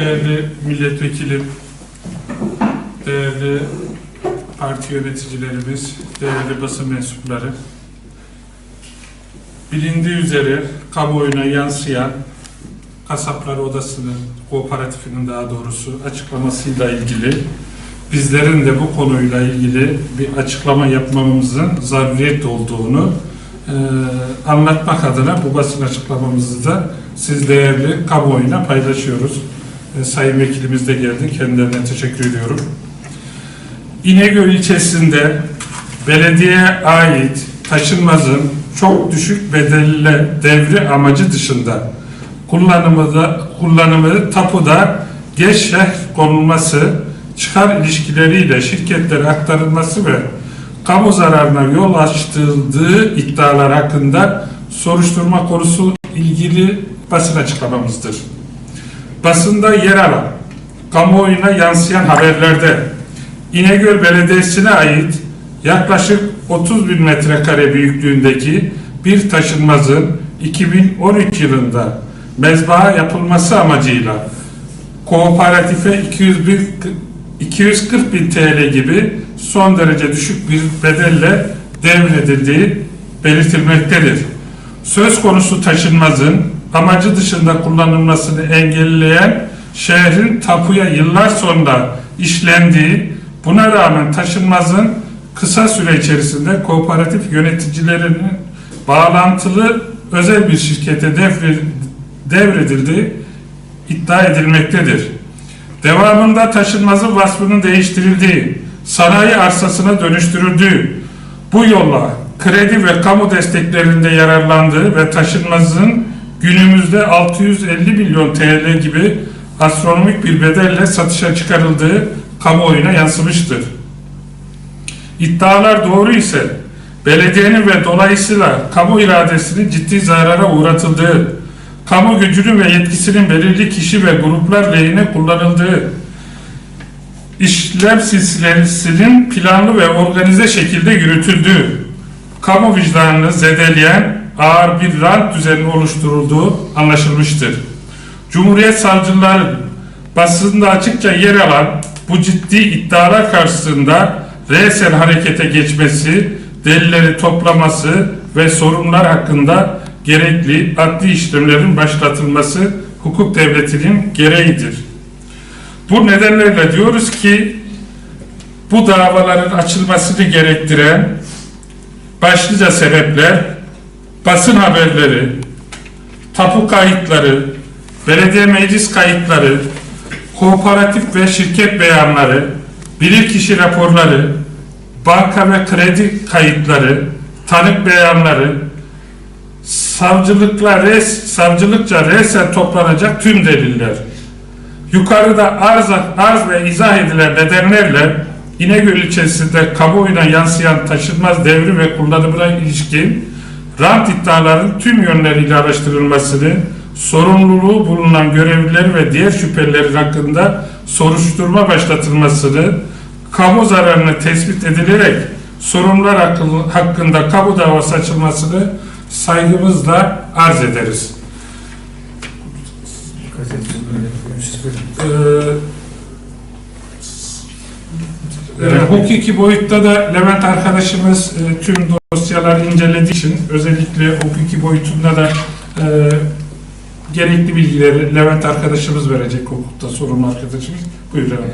değerli milletvekilim, değerli parti yöneticilerimiz, değerli basın mensupları, bilindiği üzere kamuoyuna yansıyan Kasaplar Odası'nın, kooperatifinin daha doğrusu açıklamasıyla ilgili bizlerin de bu konuyla ilgili bir açıklama yapmamızın zaruriyet olduğunu e, anlatmak adına bu basın açıklamamızı da siz değerli kamuoyuna paylaşıyoruz. E, Sayın Vekilimiz de geldi. Kendilerine teşekkür ediyorum. İnegöl ilçesinde belediyeye ait taşınmazın çok düşük bedelle devri amacı dışında kullanımı da kullanımı tapuda geç şerh konulması, çıkar ilişkileriyle şirketlere aktarılması ve kamu zararına yol açtırıldığı iddialar hakkında soruşturma konusu ilgili basın açıklamamızdır. Basında yer alan, kamuoyuna yansıyan haberlerde İnegöl Belediyesi'ne ait yaklaşık 30 bin metrekare büyüklüğündeki bir taşınmazın 2013 yılında mezbaha yapılması amacıyla kooperatife 201, 240 bin TL gibi son derece düşük bir bedelle devredildiği belirtilmektedir. Söz konusu taşınmazın amacı dışında kullanılmasını engelleyen şehrin tapuya yıllar sonra işlendiği, buna rağmen taşınmazın kısa süre içerisinde kooperatif yöneticilerinin bağlantılı özel bir şirkete devre- devredildiği iddia edilmektedir. Devamında taşınmazın vasfının değiştirildiği, sanayi arsasına dönüştürüldüğü, bu yolla kredi ve kamu desteklerinde yararlandığı ve taşınmazın günümüzde 650 milyon TL gibi astronomik bir bedelle satışa çıkarıldığı kamuoyuna yansımıştır. İddialar doğru ise belediyenin ve dolayısıyla kamu iradesinin ciddi zarara uğratıldığı, kamu gücünün ve yetkisinin belirli kişi ve gruplar lehine kullanıldığı, işlem silsilesinin planlı ve organize şekilde yürütüldüğü, kamu vicdanını zedeleyen ağır bir rant düzeni oluşturulduğu anlaşılmıştır. Cumhuriyet savcıları basında açıkça yer alan bu ciddi iddialar karşısında resen harekete geçmesi, delilleri toplaması ve sorunlar hakkında gerekli adli işlemlerin başlatılması hukuk devletinin gereğidir. Bu nedenlerle diyoruz ki bu davaların açılmasını gerektiren başlıca sebepler basın haberleri, tapu kayıtları, belediye meclis kayıtları, kooperatif ve şirket beyanları, bilirkişi raporları, banka ve kredi kayıtları, tanık beyanları, savcılıkla res, savcılıkça resen toplanacak tüm deliller. Yukarıda arz, arz ve izah edilen nedenlerle İnegöl ilçesinde kamuoyuna yansıyan taşınmaz devri ve kullanımına ilişkin rant iddiaların tüm yönleriyle araştırılmasını, sorumluluğu bulunan görevliler ve diğer şüphelilerin hakkında soruşturma başlatılmasını, kamu zararını tespit edilerek hakkı- hakkında kamu davası açılmasını saygımızla arz ederiz. Ee, e, hukuki boyutta da Levent arkadaşımız e, tüm dosyaları incelediği için özellikle hukuki boyutunda da e, gerekli bilgileri Levent arkadaşımız verecek hukukta sorumlu arkadaşımız. Buyurun Levent.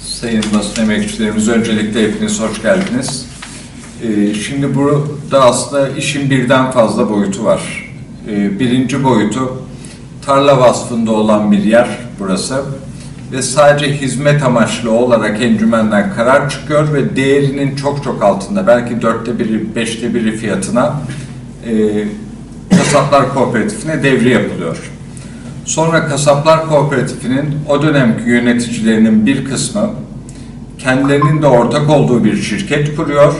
Sayın basın emekçilerimiz öncelikle hepiniz hoş geldiniz. Ee, Şimdi burada aslında işin birden fazla boyutu var. Ee, Birinci boyutu tarla vasfında olan bir yer burası ve sadece hizmet amaçlı olarak encümenden karar çıkıyor ve değerinin çok çok altında belki dörtte biri, beşte biri fiyatına e, kasaplar kooperatifine devri yapılıyor. Sonra Kasaplar Kooperatifinin o dönemki yöneticilerinin bir kısmı kendilerinin de ortak olduğu bir şirket kuruyor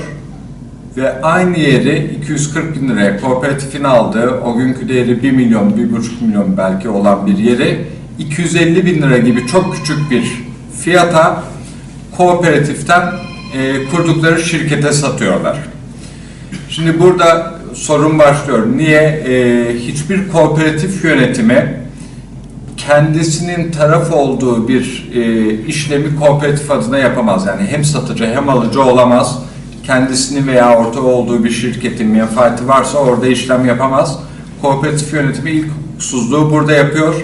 ve aynı yeri 240 bin liraya kooperatifin aldığı o günkü değeri 1 milyon, 1,5 milyon belki olan bir yeri 250 bin lira gibi çok küçük bir fiyata kooperatiften e, kurdukları şirkete satıyorlar. Şimdi burada sorun başlıyor. Niye e, hiçbir kooperatif yönetimi kendisinin taraf olduğu bir e, işlemi kooperatif adına yapamaz. Yani hem satıcı hem alıcı olamaz. Kendisinin veya ortağı olduğu bir şirketin menfaati varsa orada işlem yapamaz. Kooperatif yönetimi ilk hukuksuzluğu burada yapıyor.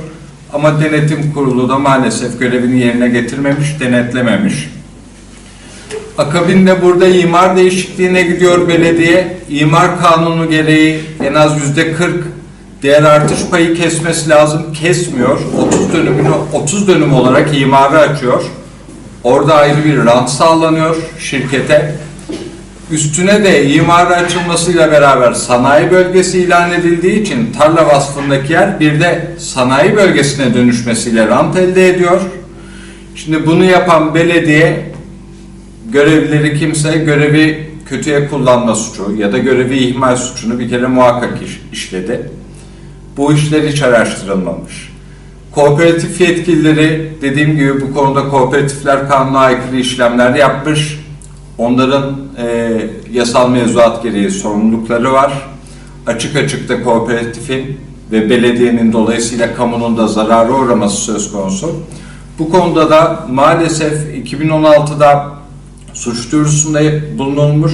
Ama denetim kurulu da maalesef görevini yerine getirmemiş, denetlememiş. Akabinde burada imar değişikliğine gidiyor belediye. İmar kanunu gereği en az yüzde 40 değer artış payı kesmesi lazım. Kesmiyor. 30 dönümünü 30 dönüm olarak imarı açıyor. Orada ayrı bir rant sağlanıyor şirkete. Üstüne de imarı açılmasıyla beraber sanayi bölgesi ilan edildiği için tarla vasfındaki yer bir de sanayi bölgesine dönüşmesiyle rant elde ediyor. Şimdi bunu yapan belediye görevlileri kimse görevi kötüye kullanma suçu ya da görevi ihmal suçunu bir kere muhakkak iş- işledi. Bu işler hiç araştırılmamış. Kooperatif yetkilileri dediğim gibi bu konuda kooperatifler kanuna aykırı işlemler yapmış. Onların e, yasal mevzuat gereği sorumlulukları var. Açık açık da kooperatifin ve belediyenin dolayısıyla kamunun da zarara uğraması söz konusu. Bu konuda da maalesef 2016'da suç duyurusunda bulunulmuş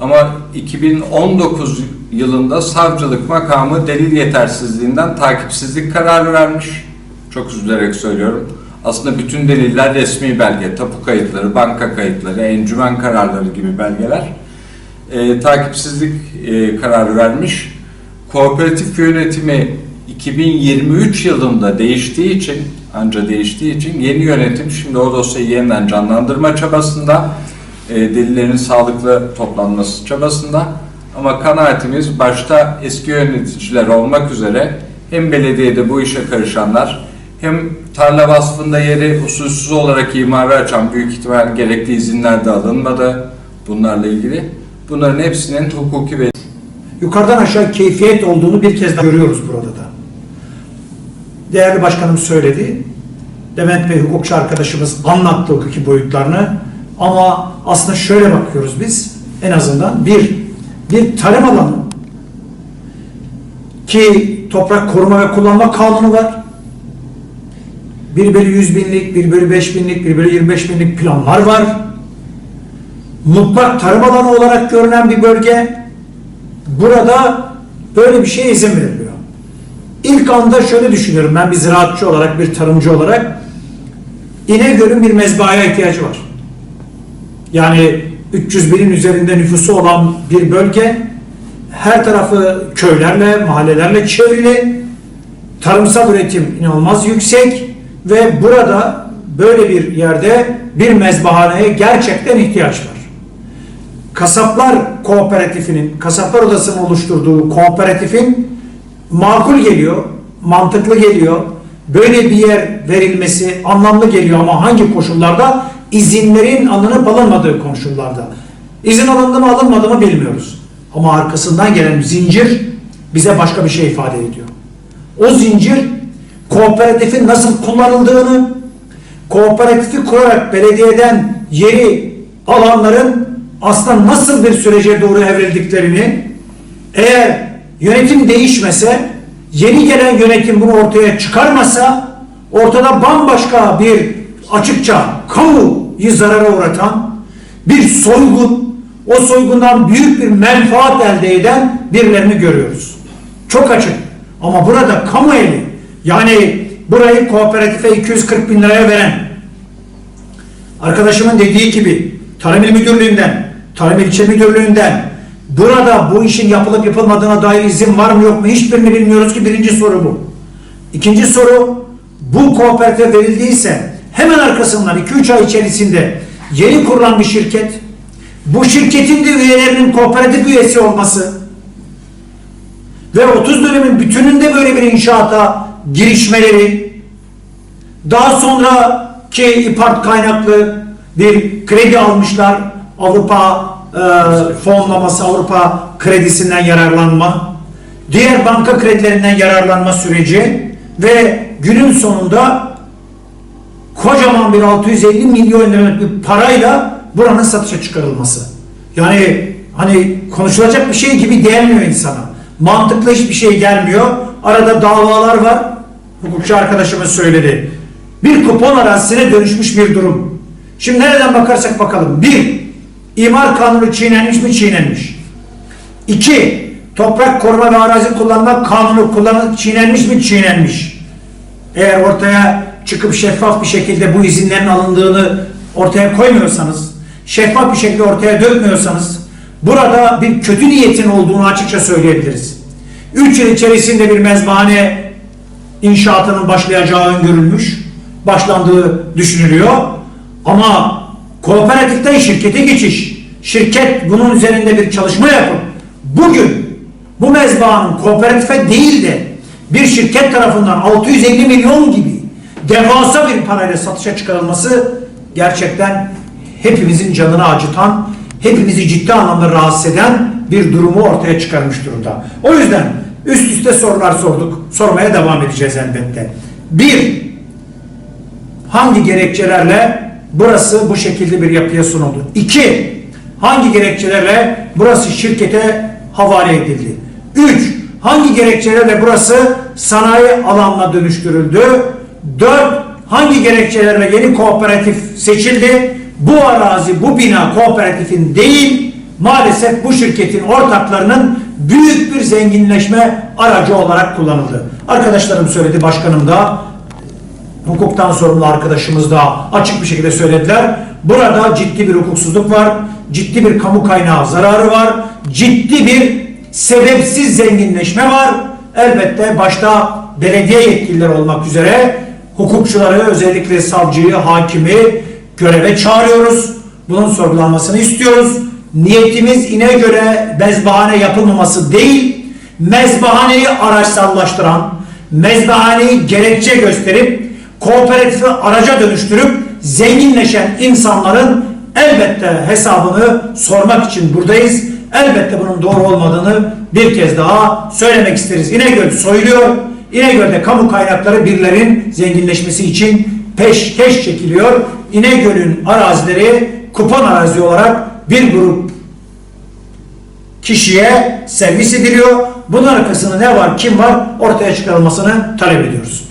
ama 2019 yılında savcılık makamı delil yetersizliğinden takipsizlik kararı vermiş. Çok üzülerek söylüyorum. Aslında bütün deliller resmi belge, tapu kayıtları, banka kayıtları, encümen kararları gibi belgeler. Ee, takipsizlik e, kararı vermiş. Kooperatif yönetimi 2023 yılında değiştiği için, anca değiştiği için yeni yönetim şimdi o dosyayı yeniden canlandırma çabasında, e, delillerin sağlıklı toplanması çabasında. Ama kanaatimiz başta eski yöneticiler olmak üzere hem belediyede bu işe karışanlar hem tarla vasfında yeri usulsüz olarak imarı açan büyük ihtimal gerekli izinler de alınmadı bunlarla ilgili. Bunların hepsinin hukuki ve yukarıdan aşağı keyfiyet olduğunu bir kez daha görüyoruz burada da. Değerli başkanım söyledi. Levent Bey hukukçu arkadaşımız anlattı hukuki boyutlarını. Ama aslında şöyle bakıyoruz biz. En azından bir, bir tarım alanı ki toprak koruma ve kullanma kanunu var. 1 bölü 100 binlik, 1 bölü 5 binlik, 1 bölü 25 binlik planlar var. Mutlak tarım alanı olarak görünen bir bölge. Burada böyle bir şeye izin verilmiyor. İlk anda şöyle düşünüyorum ben bir ziraatçı olarak, bir tarımcı olarak İnegöl'ün bir mezbahaya ihtiyacı var. Yani 300 binin üzerinde nüfusu olan bir bölge her tarafı köylerle, mahallelerle çevrili tarımsal üretim inanılmaz yüksek ve burada böyle bir yerde bir mezbahaneye gerçekten ihtiyaç var. Kasaplar Kooperatifinin, Kasaplar Odası'nın oluşturduğu kooperatifin makul geliyor, mantıklı geliyor. Böyle bir yer verilmesi anlamlı geliyor ama hangi koşullarda? İzinlerin alınıp alınmadığı koşullarda. İzin alındı mı alınmadı mı bilmiyoruz. Ama arkasından gelen zincir bize başka bir şey ifade ediyor. O zincir kooperatifin nasıl kullanıldığını, kooperatifi kurarak belediyeden yeri alanların aslında nasıl bir sürece doğru evrildiklerini eğer yönetim değişmese yeni gelen yönetim bunu ortaya çıkarmasa ortada bambaşka bir açıkça kamuyu zarara uğratan bir soygun o soygundan büyük bir menfaat elde eden birilerini görüyoruz. Çok açık. Ama burada kamu eli yani burayı kooperatife 240 bin liraya veren arkadaşımın dediği gibi Tarım İl Müdürlüğü'nden, Tarım İlçe Müdürlüğü'nden burada bu işin yapılıp yapılmadığına dair izin var mı yok mu hiçbirini bilmiyoruz ki birinci soru bu. İkinci soru bu kooperatife verildiyse hemen arkasından 2-3 ay içerisinde yeni kurulan bir şirket bu şirketin de üyelerinin kooperatif üyesi olması ve 30 dönemin bütününde böyle bir inşaata girişmeleri daha sonra ki İPART kaynaklı bir kredi almışlar Avrupa e, fonlaması Avrupa kredisinden yararlanma diğer banka kredilerinden yararlanma süreci ve günün sonunda kocaman bir 650 milyon liralık bir parayla buranın satışa çıkarılması. Yani hani konuşulacak bir şey gibi gelmiyor insana. Mantıklı hiçbir şey gelmiyor. Arada davalar var. Hukukçu arkadaşımız söyledi. Bir kupon arazisine dönüşmüş bir durum. Şimdi nereden bakarsak bakalım. Bir, imar kanunu çiğnenmiş mi çiğnenmiş. İki, toprak koruma ve arazi kullanma kanunu kullanıp çiğnenmiş mi çiğnenmiş. Eğer ortaya çıkıp şeffaf bir şekilde bu izinlerin alındığını ortaya koymuyorsanız, şeffaf bir şekilde ortaya dökmüyorsanız, burada bir kötü niyetin olduğunu açıkça söyleyebiliriz. 3 yıl içerisinde bir mezbahane inşaatının başlayacağı öngörülmüş, başlandığı düşünülüyor. Ama kooperatiften şirkete geçiş, şirket bunun üzerinde bir çalışma yapıp bugün bu mezbahanın kooperatife değil de bir şirket tarafından 650 milyon gibi devasa bir parayla satışa çıkarılması gerçekten hepimizin canını acıtan, hepimizi ciddi anlamda rahatsız eden bir durumu ortaya çıkarmış durumda. O yüzden üst üste sorular sorduk. Sormaya devam edeceğiz elbette. Bir, hangi gerekçelerle burası bu şekilde bir yapıya sunuldu? İki, hangi gerekçelerle burası şirkete havale edildi? Üç, hangi gerekçelerle burası sanayi alanına dönüştürüldü? Dört, hangi gerekçelerle yeni kooperatif seçildi? Bu arazi, bu bina kooperatifin değil, maalesef bu şirketin ortaklarının büyük bir zenginleşme aracı olarak kullanıldı. Arkadaşlarım söyledi, başkanım da hukuktan sorumlu arkadaşımız da açık bir şekilde söylediler. Burada ciddi bir hukuksuzluk var, ciddi bir kamu kaynağı zararı var, ciddi bir sebepsiz zenginleşme var. Elbette başta belediye yetkilileri olmak üzere hukukçuları özellikle savcıyı, hakimi göreve çağırıyoruz. Bunun sorgulanmasını istiyoruz. Niyetimiz İnegöl'e mezbahane yapılmaması değil, mezbahaneyi araçsallaştıran, mezbahaneyi gerekçe gösterip kooperatifi araca dönüştürüp zenginleşen insanların elbette hesabını sormak için buradayız. Elbette bunun doğru olmadığını bir kez daha söylemek isteriz. İnegöl soyuluyor. İnegöl'de kamu kaynakları birilerin zenginleşmesi için peşkeş çekiliyor. İnegöl'ün arazileri kupon arazi olarak bir grup kişiye servis ediliyor. Bunun arkasında ne var, kim var ortaya çıkarılmasını talep ediyoruz.